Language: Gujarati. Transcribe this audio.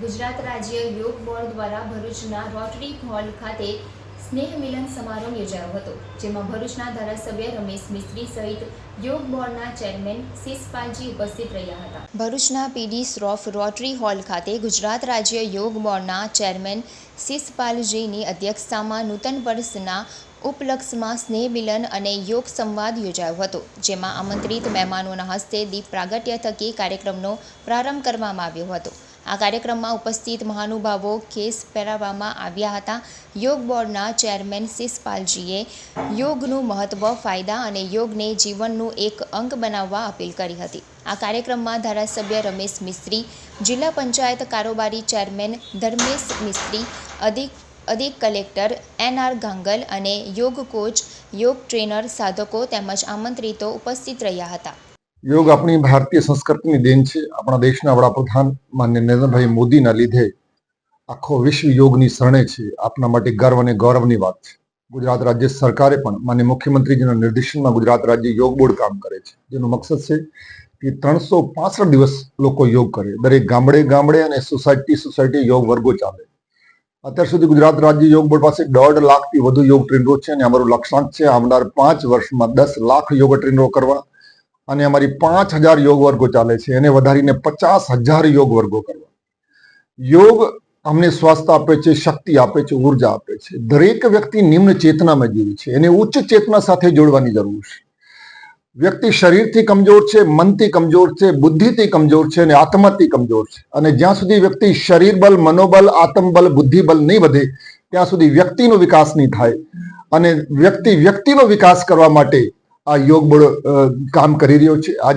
ગુજરાત રાજ્ય યોગ બોર્ડ દ્વારા ભરૂચના રોટરી હોલ ખાતે સ્નેહ મિલન સમારોહ યોજાયો હતો, જેમાં ભરૂચના ધારાસભ્ય રમેશ મિસ્ત્રી સહિત યોગ બોર્ડના ચેરમેન શિષપાલજી ઉપસ્થિત રહ્યા હતા. ભરૂચના પીડી શ્રોફ રોટરી હોલ ખાતે ગુજરાત રાજ્ય યોગ બોર્ડના ચેરમેન શિષપાલજીની અધ્યક્ષતામાં નૂતન વર્ષના ઉપલક્ષમાં સ્નેહ મિલન અને યોગ સંવાદ યોજાયો હતો, જેમાં આમંત્રિત મહેમાનોના હસ્તે દીપ પ્રાગટ્ય થકી કાર્યક્રમનો પ્રારંભ કરવામાં આવ્યો હતો. આ કાર્યક્રમમાં ઉપસ્થિત મહાનુભાવો કેસ પહેરાવવામાં આવ્યા હતા. યોગ બોર્ડના ચેરમેન શિષપાલજીએ યોગનું મહત્ત્વ ફાયદા અને યોગને જીવનનું એક અંગ બનાવવા અપીલ કરી હતી. આ કાર્યક્રમમાં ધારાસભ્ય રમેશ મિસ્ત્રી, જિલ્લા પંચાયત કારોબારી ચેરમેન ધર્મેશ મિસ્ત્રી, અધિક અધિક કલેક્ટર એન આર ગાંગલ અને યોગ કોચ, યોગ ટ્રેનર, સાધકો તેમજ આમંત્રિતો ઉપસ્થિત રહ્યા હતા. યોગ આપણી ભારતીય સંસ્કૃતિની દેન છે. આપણા દેશના વડાપ્રધાન માન્ય નરેન્દ્રભાઈ મોદીના લીધે આખો વિશ્વ યોગની શરણે છે. આપના માટે ગર્વ અને ગૌરવની વાત છે. ગુજરાત રાજ્ય સરકારે પણ માન્ય મુખ્યમંત્રીજીના નિર્દેશનમાં ગુજરાત રાજ્ય યોગ બોર્ડ કામ કરે છે. જેનો મકસદ છે કે ત્રણસો પાસઠ દિવસ લોકો યોગ કરે. દરેક ગામડે ગામડે અને સોસાયટી સોસાયટી યોગ વર્ગો ચાલે. અત્યાર સુધી ગુજરાત રાજ્ય યોગ બોર્ડ પાસે દોઢ લાખથી વધુ યોગ ટ્રેનરો છે અને અમારું લક્ષ્યાંક છે આવનાર પાંચ વર્ષમાં દસ લાખ યોગ ટ્રેનરો કરવા અને અમારી પાંચ હજાર યોગ વર્ગો ચાલે છે. એને વધારીને પચાસ હજાર યોગ વર્ગો કરવા. યોગ અમને સ્વાસ્થ્ય આપે છે, શક્તિ આપે છે, ઊર્જા આપે છે. દરેક વ્યક્તિ નિમ્ન ચેતનામાં જીવે છે. એને ઉચ્ચ ચેતના સાથે જોડવાની જરૂર છે. વ્યક્તિ શરીરથી કમજોર છે, મનથી કમજોર છે, બુદ્ધિથી કમજોર છે અને આત્માથી કમજોર છે. અને જ્યાં સુધી વ્યક્તિ શરીર બલ મનોબલ આત્મબલ બુદ્ધિબલ નહીં વધે, ત્યાં સુધી વ્યક્તિનો વિકાસ નહીં થાય. અને વ્યક્તિ વ્યક્તિનો વિકાસ કરવા માટે આ યોગ બોર્ડ કામ કરી રહ્યો છે. આજે